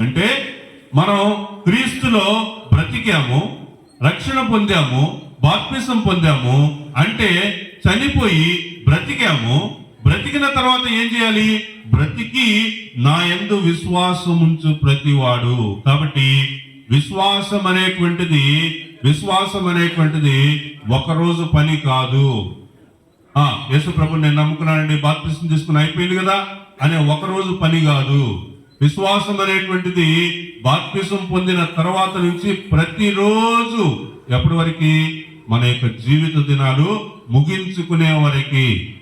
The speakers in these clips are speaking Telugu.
అంటే మనం క్రీస్తులో బ్రతికాము రక్షణ పొందాము బాప్తిసం పొందాము అంటే చనిపోయి బ్రతికాము. బ్రతికిన తర్వాత ఏం చేయాలి? బ్రతికి నా ఎందు విశ్వాసం ఉంచు ప్రతివాడు. కాబట్టి విశ్వాసం అనేటువంటిది విశ్వాసం అనేటువంటిది ఒకరోజు పని కాదు. యేసు ప్రభు నేను నమ్ముకున్నానండి. బాప్తిసం తీసుకుని అయిపోయింది కదా? అనే ఒక రోజు పని కాదు. విశ్వాసం అనేటువంటిది బాప్తిసం పొందిన తర్వాత నుంచి ప్రతిరోజు ఎప్పటి వరకు? మన యొక్క జీవిత దినాలు ముగించుకునే వరకు.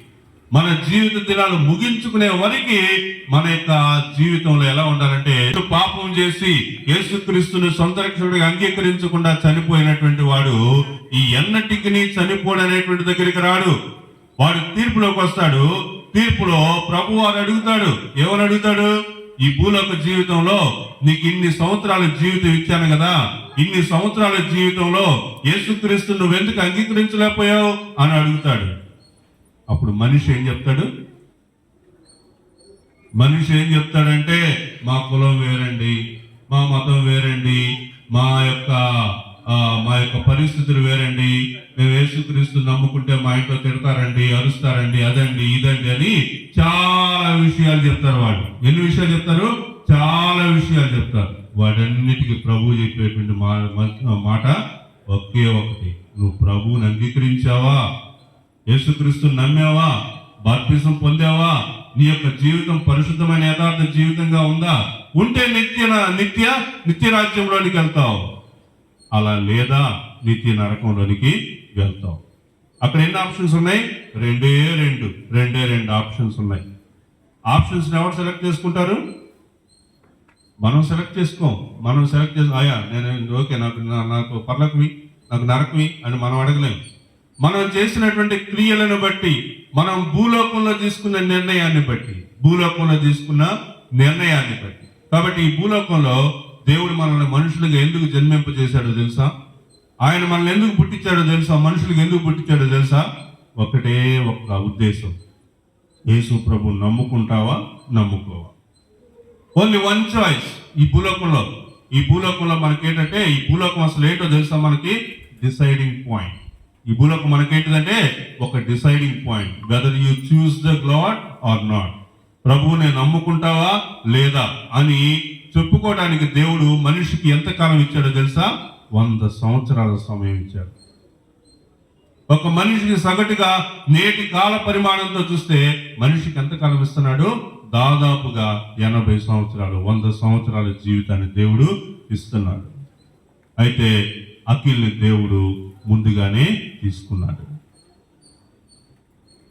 మన జీవిత దినాలు ముగించుకునే వరకు మన యొక్క జీవితంలో ఎలా ఉండాలంటే పాపం చేసి యేసుక్రీస్తుని సొంత రక్షకుడిగా అంగీకరించకుండా చనిపోయినటువంటి వాడు ఈ ఎన్నటికి చనిపోడు అనేటువంటి దగ్గరికి రాడు. వాడు తీర్పులోకి వస్తాడు. తీర్పులో ప్రభు వారు అడుగుతాడు. ఎవరు అడుగుతాడు? ఈ భూలోక జీవితంలో నీకు ఇన్ని సంవత్సరాల జీవితం ఇచ్చాను కదా. ఇన్ని సంవత్సరాల జీవితంలో యేసుక్రీస్తు నువ్వెందుకు అంగీకరించలేకపోయావు అని అడుగుతాడు. అప్పుడు మనిషి ఏం చెప్తాడు? మనిషి ఏం చెప్తాడంటే మా కులం వేరండి మా మతం వేరండి మా యొక్క మా యొక్క పరిస్థితులు వేరండి. మేము యేసుక్రీస్తు నమ్ముకుంటే మా ఇంట్లో తిడతారండి అరుస్తారండి అదండి ఇదండి అని చాలా విషయాలు చెప్తారు వాళ్ళు. ఎన్ని విషయాలు చెప్తారు? చాలా విషయాలు చెప్తారు. వాటన్నిటికీ ప్రభు చెప్పేటువంటి మా- మా- మాట ఒకే ఒకటి. నువ్వు ప్రభువుని అంగీకరించావా? యేసుక్రీస్తు నమ్మావా? బాప్తిసం పొందావా? నీ యొక్క జీవితం పరిశుద్ధమైన యథార్థ జీవితంగా ఉందా? ఉంటే నిత్య నిత్య నిత్య రాజ్యంలోనికి వెళ్తావు. అలా లేదా నిత్య నరకంలోనికి వెళ్తాం. అక్కడ ఎన్ని ఆప్షన్స్ ఉన్నాయి? రెండే రెండు. రెండే రెండు ఆప్షన్స్ ఉన్నాయి. ఆప్షన్స్ ఎవరు సెలెక్ట్ చేసుకుంటారు? మనం సెలెక్ట్ చేసుకోం. మనం సెలెక్ట్ చేసి ఆయా నేను ఓకే నాకు నాకు పర్లకువి నాకు నరకవి అని మనం అడగలేము మనం చేసినటువంటి క్రియలను బట్టి మనం భూలోకంలో తీసుకున్న నిర్ణయాన్ని బట్టి భూలోకంలో తీసుకున్న నిర్ణయాన్ని బట్టి. కాబట్టి ఈ భూలోకంలో దేవుడు మనల్ని మనుషులుగా ఎందుకు జన్మింపజేశాడో తెలుసా? ఆయన మనల్ని ఎందుకు పుట్టించాడో తెలుసా? మనుషులకు ఎందుకు పుట్టించాడో తెలుసా? ఒకటే ఒక్క ఉద్దేశం. యేసు ప్రభు నమ్ముకుంటావా? నమ్ముకోవా? ఓన్లీ వన్ చాయిస్ ఈ భూలోకంలో. ఈ భూలోకంలో మనకేంటంటే ఈ భూలోకం అసలు ఏంటో తెలుసా మనకి? డిసైడింగ్ పాయింట్ ఈ భూలోకం మనకేంటిదంటే ఒక deciding point whether you choose the god or not ప్రభువు నేను నమ్ముకుంటావా లేదా అని చెప్పుకోవడానికి దేవుడు మనిషికి ఎంత కాలం ఇచ్చాడో తెలుసా? వంద సంవత్సరాల సమయం ఇచ్చాడు. ఒక మనిషికి సగటుగా నేటి కాల పరిమాణంతో చూస్తే మనిషికి ఎంత కాలం ఇస్తున్నాడు? దాదాపుగా ఎనభై సంవత్సరాలు వంద సంవత్సరాల జీవితాన్ని దేవుడు ఇస్తున్నాడు. అయితే అఖిల్ని దేవుడు ముందుగానే తీసుకున్నాడు.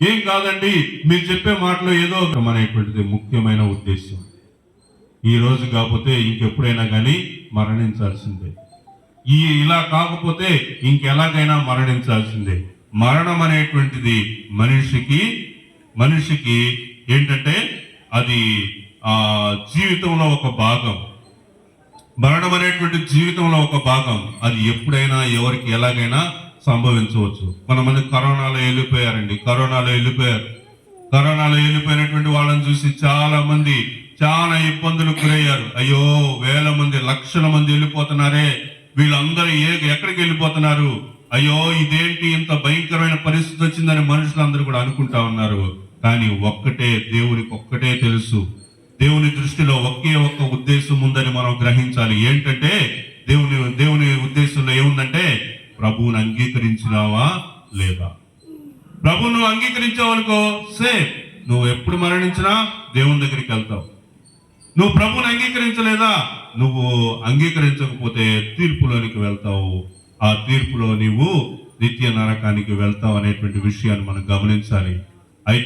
ఏం కాదండి మీరు చెప్పే మాటలో ఏదో ఒక అనేటువంటిది ముఖ్యమైన ఉద్దేశం ఈరోజు కాకపోతే ఇంకెప్పుడైనా కానీ మరణించాల్సిందే. ఈ ఇలా కాకపోతే ఇంకెలాగైనా మరణించాల్సిందే. మరణం అనేటువంటిది మనిషికి మనిషికి ఏంటంటే అది ఆ జీవితంలో ఒక భాగం. మరణం అనేటువంటి జీవితంలో ఒక భాగం. అది ఎప్పుడైనా ఎవరికి ఎలాగైనా సంభవించవచ్చు. కొంతమంది కరోనాలో వెళ్ళిపోయారండి. కరోనాలో వెళ్ళిపోయారు. కరోనాలో వెళ్ళిపోయినటువంటి వాళ్ళని చూసి చాలా మంది చాలా ఇబ్బందులు గురయ్యారు. అయ్యో వేల మంది లక్షల మంది వెళ్ళిపోతున్నారే. వీళ్ళందరూ ఏ ఎక్కడికి వెళ్ళిపోతున్నారు? అయ్యో ఇదేంటి ఇంత భయంకరమైన పరిస్థితి వచ్చిందని మనుషులందరూ కూడా అనుకుంటా ఉన్నారు. కానీ ఒక్కటే దేవునికి ఒక్కటే తెలుసు. దేవుని దృష్టిలో ఒకే ఒక్క ఉద్దేశం ఉందని మనం గ్రహించాలి. ఏంటంటే దేవుని దేవుని ఉద్దేశంలో ఏముందంటే ప్రభువుని అంగీకరించినావా లేదా? ప్రభువును నువ్వు అంగీకరించావు సేఫ్. నువ్వు ఎప్పుడు మరణించినా దేవుని దగ్గరికి వెళ్తావు. నువ్వు ప్రభువుని అంగీకరించలేదా? నువ్వు అంగీకరించకపోతే తీర్పులోనికి వెళ్తావు. ఆ తీర్పులో నీవు నిత్య నరకానికి వెళ్తావు అనేటువంటి విషయాన్ని మనం గమనించాలి. అయితే